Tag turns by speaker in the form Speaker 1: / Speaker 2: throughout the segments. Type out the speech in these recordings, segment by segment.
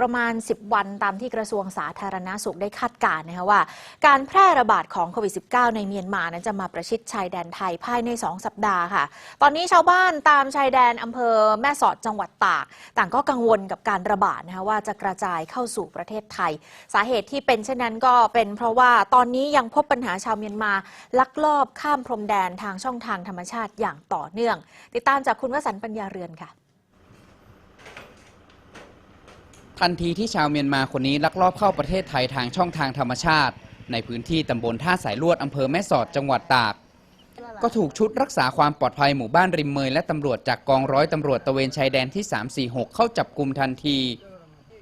Speaker 1: ประมาณ 10 วันตามที่กระทรวงสาธารณาสุขได้คาดการณ์นะคะว่า การแพร่ระบาดของโควิด -19 ในเมียนมานั้นจะมาประชิดชายแดนไทยภายใน 2 สัปดาห์ค่ะ ตอนนี้ชาวบ้านตามชายแดนอำเภอแม่สอดจังหวัดตาก ต่างก็กังวลกับการระบาดนะคะว่าจะกระจายเข้าสู่ประเทศไทย สาเหตุที่เป็นเช่นนั้นก็เป็นเพราะว่าตอนนี้ยังพบปัญหาชาวเมียนมาลักลอบข้ามพรมแดนทางช่องทางธรรมชาติอย่างต่อเนื่อง ติดตามจากคุณวสันต์ปัญญาเรือนค่ะ
Speaker 2: ทันทีที่ชาวเมียนมาคนนี้ลักลอบเข้าประเทศไทยทางช่องทางธรรมชาติ ในพื้นที่ตำบลท่าสายลวดอำเภอแม่สอดจังหวัดตาก ก็ถูกชุดรักษาความปลอดภัยหมู่บ้านริมเมยและตำรวจจากกองร้อยตำรวจตระเวนชายแดนที่ 346 เข้าจับกลุ่มทันที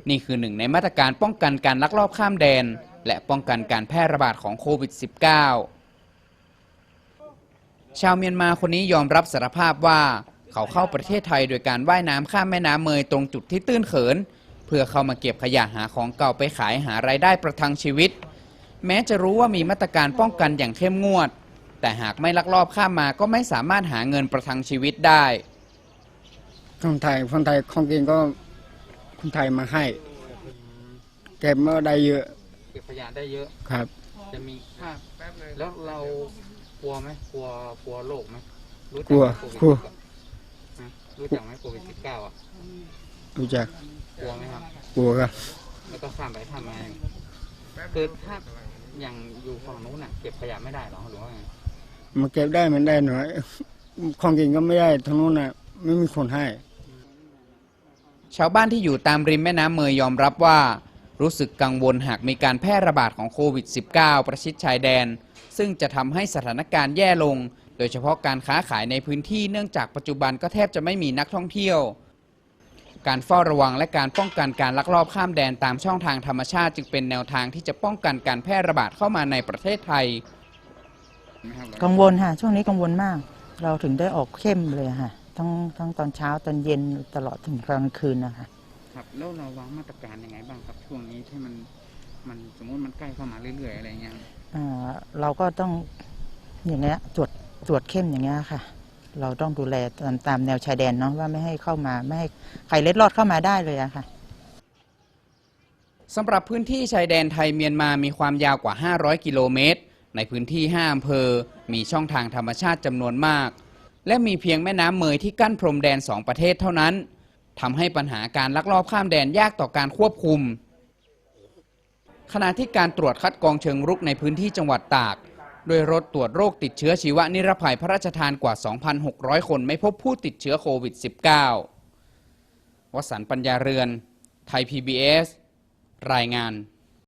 Speaker 2: นี่คือหนึ่งในมาตรการป้องกันการลักลอบข้ามแดน และป้องกันการแพร่ระบาดของโควิด -19 ชาวเมียนมาคนนี้ยอมรับสารภาพว่า เขาเข้าประเทศไทยโดยการว่ายน้ำข้ามแม่น้ำเมยตรงจุดที่ตื้นเขิน เพื่อเข้ามาเก็บขยะหาของเก่าไปขายหารายได้ประทังชีวิต แม้จะรู้ว่ามีมาตรการป้องกันอย่างเข้มงวด แต่หากไม่ลักลอบข้ามมาก็ไม่สามารถหาเงินประทังชีวิตได้
Speaker 3: คนไทยคนไทยของกินก็คนไทยมาให้เก็บมาได้เยอะ
Speaker 2: เก็บขยะได้เยอะ
Speaker 3: ครับ
Speaker 2: จะมีค่าแล้วเรากลัวไหมกลัวกลัวโรคไหมรู้
Speaker 3: กลัว
Speaker 2: โควิด
Speaker 3: กลัว
Speaker 2: ฮะรู้จักไหมโควิดสิบเก้าอะ
Speaker 3: รู้จัก
Speaker 2: กลัวไหมครับ
Speaker 3: กลัวครับ
Speaker 2: แล้วก็ข้ามไปข้ามมาคือถ้าอย่างอยู่ฝั่งนู้นน่ะเก็บขยะไม่ได้หรอหรือว่าไง
Speaker 3: มาเก็บได้มันได้หน่อยของกินก็ไม่ได้ทั้งนู้นน่ะไม่มีคนให้
Speaker 2: ชาวบ้านที่อยู่ตามริมแม่น้ำเมยยอมรับว่า รู้สึกกังวลหากมีการแพร่ระบาดของโควิด -19 ประชิดชายแดน ซึ่งจะทำให้สถานการณ์แย่ลง โดยเฉพาะการค้าขายในพื้นที่เนื่องจากปัจจุบันก็แทบจะไม่มีนักท่องเที่ยว การเฝ้าระวังและการป้องกันการลักลอบข้ามแดนตามช่องทางธรรมชาติ จึงเป็นแนวทางที่จะป้องกันการแพร่ระบาดเข้ามาในประเทศไทย
Speaker 4: กังวลค่ะ ช่วงนี้กังวลมาก เราถึงได้ออกเข้มเลยค่ะ ทั้งทั้งตอนเช้าตอนเย็นตลอดถึงกลางคืนนะคะ
Speaker 2: ครับแล้วเราวางมาตรการยังไงบ้างครับช่วงนี้ที่มันมันสมมติมันใกล้เข้ามาเรื่อยๆอะไรเงี้ย
Speaker 4: อ่าเราก็ต้องอย่างเงี้ยตรวจตรวจเข้มอย่างเงี้ยค่ะ เราต้องดูแลตามตามแนวชายแดนเนาะว่าไม่ให้เข้ามาไม่ให้ใครเล็ดลอดเข้ามาได้เลยอะค่ะ
Speaker 2: สำหรับพื้นที่ชายแดนไทยเมียนมามีความยาวกว่า 500 กิโลเมตร ในพื้นที่ 5 อำเภอ มีช่องทางธรรมชาติจำนวนมาก และมีเพียงแม่น้ำเมยที่กั้นพรมแดน 2 ประเทศเท่านั้นทำให้ปัญหาการลักลอบข้ามแดนยากต่อการควบคุม ขณะที่การตรวจคัดกรองเชิงรุกในพื้นที่จังหวัดตาก โดยรถตรวจโรคติดเชื้อชีวนิรภัยพระราชทานกว่า 2,600 คนไม่พบผู้ติดเชื้อโควิด -19 วสันต์ปัญญาเรือน ไทย PBS รายงาน